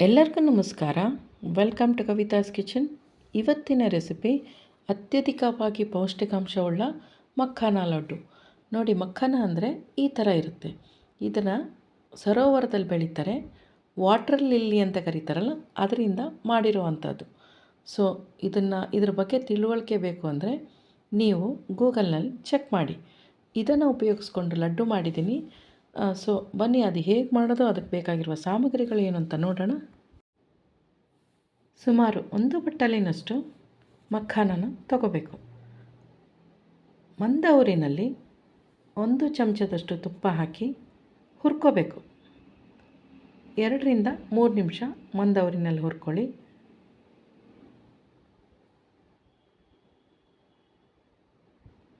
ಎಲ್ಲರಿಗೂ ನಮಸ್ಕಾರ. Welcome to Kavitha's kitchen ಇವತ್ತಿನ ರೆಸಿಪಿ ಅತ್ಯಧಿಕವಾಗಿ ಪೌಷ್ಟಿಕಾಂಶವುಳ್ಳ ಮಖಾನ ಲಡ್ಡು. ನೋಡಿ, ಮಖಾನ ಅಂದರೆ ಈ ಥರ ಇರುತ್ತೆ. ಇದನ್ನು ಸರೋವರದಲ್ಲಿ ಬೆಳೀತಾರೆ. ವಾಟರ್ ಲಿಲ್ಲಿ ಅಂತ ಕರೀತಾರಲ್ಲ, ಅದರಿಂದ ಮಾಡಿರುವಂಥದ್ದು ಸೊ ಇದನ್ನು ಇದ್ರ ಬಗ್ಗೆ ತಿಳುವಳಿಕೆ ಬೇಕು ಅಂದರೆ ನೀವು ಗೂಗಲ್ನಲ್ಲಿ ಚೆಕ್ ಮಾಡಿ. ಇದನ್ನು ಉಪಯೋಗಿಸ್ಕೊಂಡು ಲಡ್ಡು ಮಾಡಿದ್ದೀನಿ. ಸೊ ಬನ್ನಿ, ಅದು ಹೇಗೆ ಮಾಡೋದು, ಅದಕ್ಕೆ ಬೇಕಾಗಿರುವ ಸಾಮಗ್ರಿಗಳು ಏನು ಅಂತ ನೋಡೋಣ. ಸುಮಾರು ಒಂದು ಬಟ್ಟಲಿನಷ್ಟು ಮಖಾನನ ತಗೋಬೇಕು. ಮಂದ ಊರಿನಲ್ಲಿ ಒಂದು ಚಮಚದಷ್ಟು ತುಪ್ಪ ಹಾಕಿ ಹುರ್ಕೋಬೇಕು. ಎರಡರಿಂದ ಮೂರು ನಿಮಿಷ ಮಂದ ಊರಿನಲ್ಲಿ ಹುರ್ಕೊಳ್ಳಿ.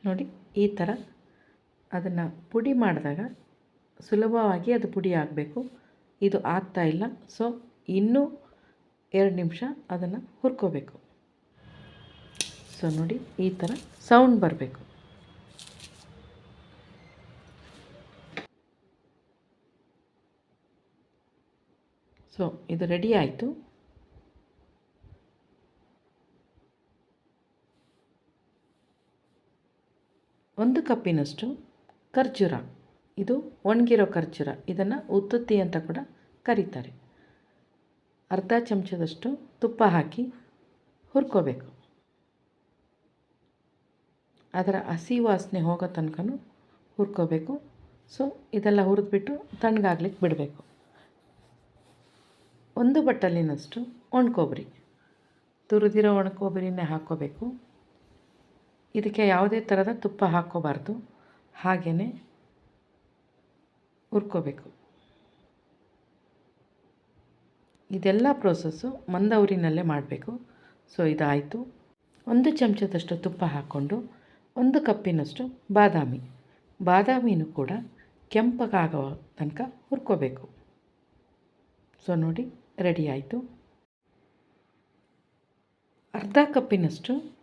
ನೋಡಿ, ಈ ಥರ ಅದನ್ನು ಪುಡಿ ಮಾಡಿದಾಗ ಸುಲಭವಾಗಿ ಅದು ಪುಡಿ ಆಗಬೇಕು. ಇದು ಆಗ್ತಾ ಇಲ್ಲ. ಸೊ ಇನ್ನೂ ಎರಡು ನಿಮಿಷ ಅದನ್ನು ಹುರ್ಕೋಬೇಕು. ಸೊ ನೋಡಿ, ಈ ಥರ ಸೌಂಡ್ ಬರಬೇಕು. ಸೊ ಇದು ರೆಡಿ ಆಯಿತು. ಒಂದು ಕಪ್ಪಿನಷ್ಟು ಖರ್ಜೂರ. ಇದು ಒಣಗಿರೋ ಖರ್ಜೂರ. ಇದನ್ನು ಉತ್ತುತ್ತಿ ಅಂತ ಕೂಡ ಕರೀತಾರೆ. ಅರ್ಧ ಚಮಚದಷ್ಟು ತುಪ್ಪ ಹಾಕಿ ಹುರ್ಕೋಬೇಕು. ಅದರ ಹಸಿ ವಾಸನೆ ಹೋಗೋ ತನಕ ಹುರ್ಕೋಬೇಕು. ಸೊ, ಇದೆಲ್ಲ ಹುರಿದ್ಬಿಟ್ಟು ತಣ್ಣಗಾಗ್ಲಿಕ್ಕೆ ಬಿಡಬೇಕು. ಒಂದು ಬಟ್ಟಲಿನಷ್ಟು ಒಣಕೊಬ್ಬರಿ. ತುರಿದಿರೋ ಒಣಕೊಬ್ಬರಿನೇ ಹಾಕ್ಕೋಬೇಕು ಇದಕ್ಕೆ ಯಾವುದೇ ಥರದ ತುಪ್ಪ ಹಾಕ್ಕೋಬಾರ್ದು ಹಾಗೆಯೇ ಹುರ್ಕೋಬೇಕು. ಇದೆಲ್ಲ ಪ್ರೋಸೆಸ್ಸು ಮಂದ ಉರಿನಲ್ಲೇ ಮಾಡಬೇಕು. ಸೊ ಇದಾಯಿತು. ಒಂದು ಚಮಚದಷ್ಟು ತುಪ್ಪ ಹಾಕ್ಕೊಂಡು, ಒಂದು ಕಪ್ಪಿನಷ್ಟು ಬಾದಾಮಿ. ಬಾದಾಮಿನೂ ಕೂಡ ಕೆಂಪಗಾಗೋ ತನಕ ಹುರ್ಕೋಬೇಕು. ಸೊ ನೋಡಿ ರೆಡಿ ಆಯಿತು. ಅರ್ಧ ಕಪ್ಪಿನಷ್ಟು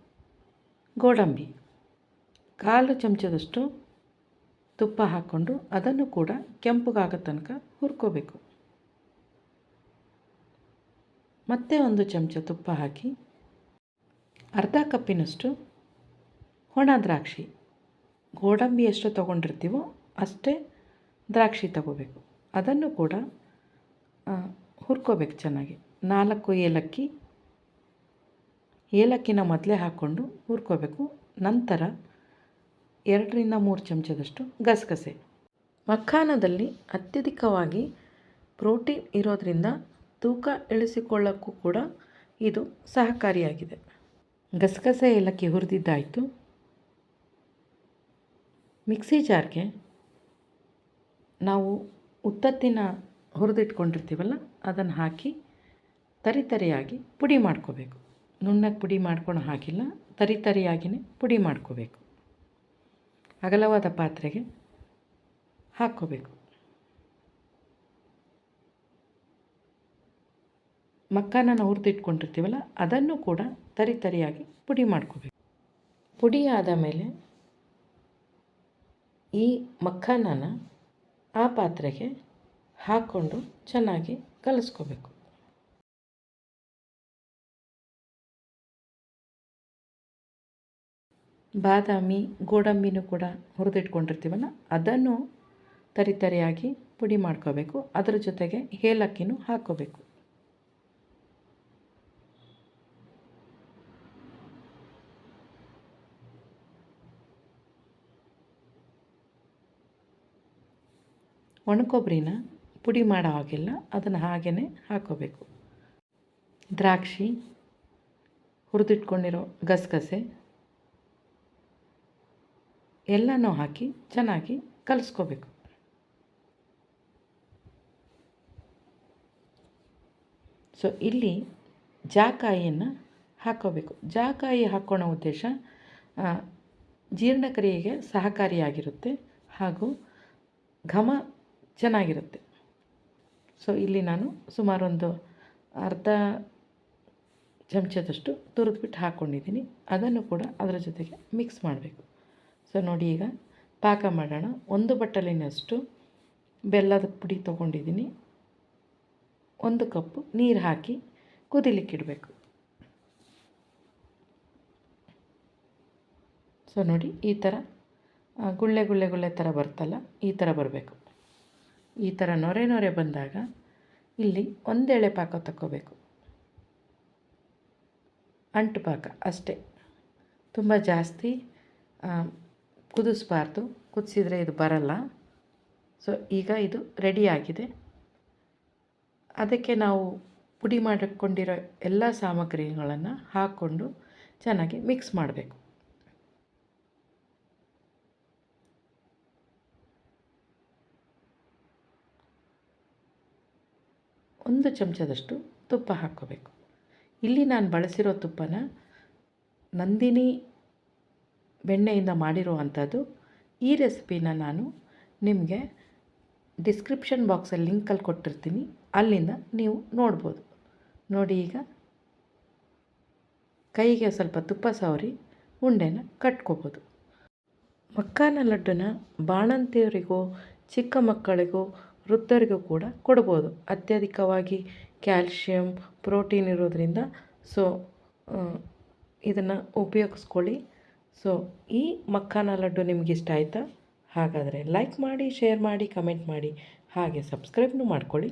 ಗೋಡಂಬಿ. ಕಾಲು ಚಮಚದಷ್ಟು ತುಪ್ಪ ಹಾಕ್ಕೊಂಡು ಅದನ್ನು ಕೂಡ ಕೆಂಪಗಾಗೋ ತನಕ ಹುರ್ಕೋಬೇಕು. ಮತ್ತೆ ಒಂದು ಚಮಚ ತುಪ್ಪ ಹಾಕಿ ಅರ್ಧ ಕಪ್ಪಿನಷ್ಟು ಒಣ ದ್ರಾಕ್ಷಿ ಗೋಡಂಬಿ ಎಷ್ಟು ತೊಗೊಂಡಿರ್ತೀವೋ ಅಷ್ಟೇ ದ್ರಾಕ್ಷಿ ತಗೋಬೇಕು. ಅದನ್ನು ಕೂಡ ಹುರ್ಕೋಬೇಕು ಚೆನ್ನಾಗಿ. ನಾಲ್ಕು ಏಲಕ್ಕಿ, ಏಲಕ್ಕಿನ ಮೊದಲೇ ಹಾಕ್ಕೊಂಡು ಹುರ್ಕೋಬೇಕು. ನಂತರ ಎರಡರಿಂದ ಮೂರು ಚಮಚದಷ್ಟು ಗಸಗಸೆ. ಮಖಾನದಲ್ಲಿ ಅತ್ಯಧಿಕವಾಗಿ ಪ್ರೋಟೀನ್ ಇರೋದರಿಂದ ತೂಕ ಇಳಿಸಿಕೊಳ್ಳೋಕ್ಕೂ ಕೂಡ ಇದು ಸಹಕಾರಿಯಾಗಿದೆ. ಗಸಗಸೆ ಏಲಕ್ಕಿ ಹುರಿದಿದ್ದಾಯಿತು. ಮಿಕ್ಸಿ ಜಾರ್ಗೆ ನಾವು ಉತ್ತತ್ತಿನ ಹುರಿದಿಟ್ಕೊಂಡಿರ್ತೀವಲ್ಲ, ಅದನ್ನು ಹಾಕಿ ತರಿ ತರಿಯಾಗಿ ಪುಡಿ ಮಾಡ್ಕೋಬೇಕು. ನುಣ್ಣಗೆ ಪುಡಿ ಮಾಡ್ಕೊಂಡು ಹಾಕಿಲ್ಲ ತರಿ ತರಿಯಾಗಿಯೇ ಪುಡಿ ಮಾಡ್ಕೋಬೇಕು. ಅಗಲವಾದ ಪಾತ್ರೆಗೆ ಹಾಕ್ಕೋಬೇಕು. ಮಕ್ಕಾನನ್ನು ಹುರಿದಿಟ್ಕೊಂಡಿರ್ತೀವಲ್ಲ ಅದನ್ನು ಕೂಡ ತರಿ ತರಿಯಾಗಿ ಪುಡಿ ಮಾಡ್ಕೋಬೇಕು. ಪುಡಿ ಆದ ಮೇಲೆ ಈ ಮಕ್ಕಾನನ ಆ ಪಾತ್ರೆಗೆ ಹಾಕ್ಕೊಂಡು ಚೆನ್ನಾಗಿ ಕಲಿಸ್ಕೋಬೇಕು. ಬಾದಾಮಿ, ಗೋಡಂಬಿನೂ ಕೂಡ ಹುರಿದಿಟ್ಕೊಂಡಿರ್ತೀವಲ್ಲ, ಅದನ್ನು ತರಿ ತರಿಯಾಗಿ ಪುಡಿ ಮಾಡ್ಕೋಬೇಕು. ಅದರ ಜೊತೆಗೆ ಏಲಕ್ಕಿನೂ ಹಾಕ್ಕೋಬೇಕು ಒಣಕೊಬ್ಬರಿನ ಪುಡಿ ಮಾಡೋ ಹಾಗಿಲ್ಲ, ಅದನ್ನು ಹಾಗೇ ಹಾಕ್ಕೋಬೇಕು ದ್ರಾಕ್ಷಿ ಹುರಿದಿಟ್ಕೊಂಡಿರೋ ಗಸಗಸೆ ಎಲ್ಲನೂ ಹಾಕಿ ಚೆನ್ನಾಗಿ ಕಲಿಸ್ಕೋಬೇಕು. ಸೊ ಇಲ್ಲಿ ಜಾಕಾಯಿಯನ್ನು ಹಾಕೋಬೇಕು. ಜಾಕಾಯಿ ಹಾಕೋಣ ಉದ್ದೇಶ ಜೀರ್ಣಕ್ರಿಯೆಗೆ ಸಹಕಾರಿಯಾಗಿರುತ್ತೆ ಹಾಗೂ ಘಮ ಚೆನ್ನಾಗಿರುತ್ತೆ. ಸೊ ಇಲ್ಲಿ ನಾನು ಸುಮಾರೊಂದು ಅರ್ಧ ಚಮಚದಷ್ಟು ತುರಿದ್ಬಿಟ್ಟು ಹಾಕ್ಕೊಂಡಿದ್ದೀನಿ ಅದನ್ನು ಕೂಡ ಅದರ ಜೊತೆಗೆ ಮಿಕ್ಸ್ ಮಾಡಬೇಕು. ಸೊ ನೋಡಿ ಈಗ ಪಾಕ ಮಾಡೋಣ. ಒಂದು ಬಟ್ಟಲಿನಷ್ಟು ಬೆಲ್ಲದ ಪುಡಿ ತೊಗೊಂಡಿದ್ದೀನಿ. ಒಂದು ಕಪ್ಪು ನೀರು ಹಾಕಿ ಕುದಿಲಿಕ್ಕಿಡಬೇಕು ಸೊ ನೋಡಿ ಈ ಥರ ಗುಳ್ಳೆ ಗುಳ್ಳೆ ಗುಳ್ಳೆ ಥರ ಬರ್ತಲ್ಲ, ಈ ಥರ ಬರಬೇಕು. ಈ ಥರ ನೊರೆ ನೊರೆ ಬಂದಾಗ ಇಲ್ಲಿ ಒಂದೆಳೆ ಪಾಕ ತಗೋಬೇಕು ಅಂಟು ಪಾಕ ಅಷ್ಟೇ. ತುಂಬ ಜಾಸ್ತಿ ಕುದಿಸ್ಬಾರ್ದು ಕುದಿಸಿದರೆ ಇದು ಬರಲ್ಲ. ಸೊ ಈಗ ಇದು ರೆಡಿ ಆಗಿದೆ. ಅದಕ್ಕೆ ನಾವು ಪುಡಿ ಮಾಡಿಕೊಂಡಿರೋ ಎಲ್ಲ ಸಾಮಗ್ರಿಗಳನ್ನು ಹಾಕ್ಕೊಂಡು ಚೆನ್ನಾಗಿ ಮಿಕ್ಸ್ ಮಾಡಬೇಕು. ಒಂದು ಚಮಚದಷ್ಟು ತುಪ್ಪ ಹಾಕ್ಕೋಬೇಕು. ಇಲ್ಲಿ ನಾನು ಬಳಸಿರೋ ತುಪ್ಪನ ನಂದಿನಿ ಬೆಣ್ಣೆಯಿಂದ ಮಾಡಿರುವಂಥದ್ದು, ಈ ರೆಸಿಪಿನ ನಾನು ನಿಮಗೆ ಡಿಸ್ಕ್ರಿಪ್ಷನ್ ಬಾಕ್ಸಲ್ಲಿ ಲಿಂಕಲ್ಲಿ ಕೊಟ್ಟಿರ್ತೀನಿ. ಅಲ್ಲಿಂದ ನೀವು ನೋಡ್ಬೋದು. ನೋಡಿ ಈಗ, ಕೈಗೆ ಸ್ವಲ್ಪ ತುಪ್ಪ ಸವರಿ, ಉಂಡೆನ ಕಟ್ಕೋಬೋದು. ಮಕ್ಕಾನ ಲಡ್ಡುನ ಬಾಣಂತಿಯರಿಗೂ, ಚಿಕ್ಕ ಮಕ್ಕಳಿಗೂ, ವೃದ್ಧರಿಗೂ ಕೂಡ ಕೊಡ್ಬೋದು. ಅತ್ಯಧಿಕವಾಗಿ ಕ್ಯಾಲ್ಶಿಯಂ ಪ್ರೋಟೀನ್ ಇರೋದರಿಂದ. ಸೊ ಇದನ್ನು ಉಪಯೋಗಿಸ್ಕೊಳ್ಳಿ. ಸೊ ಈ ಮಕ್ಕಾನ ಲಡ್ಡು ನಿಮ್ಗೆ ಇಷ್ಟ ಆಯಿತಾ? ಹಾಗಾದರೆ ಲೈಕ್ ಮಾಡಿ ಶೇರ್ ಮಾಡಿ ಕಮೆಂಟ್ ಮಾಡಿ, ಹಾಗೆ ಸಬ್ಸ್ಕ್ರೈಬ್ನು ಮಾಡ್ಕೊಳ್ಳಿ.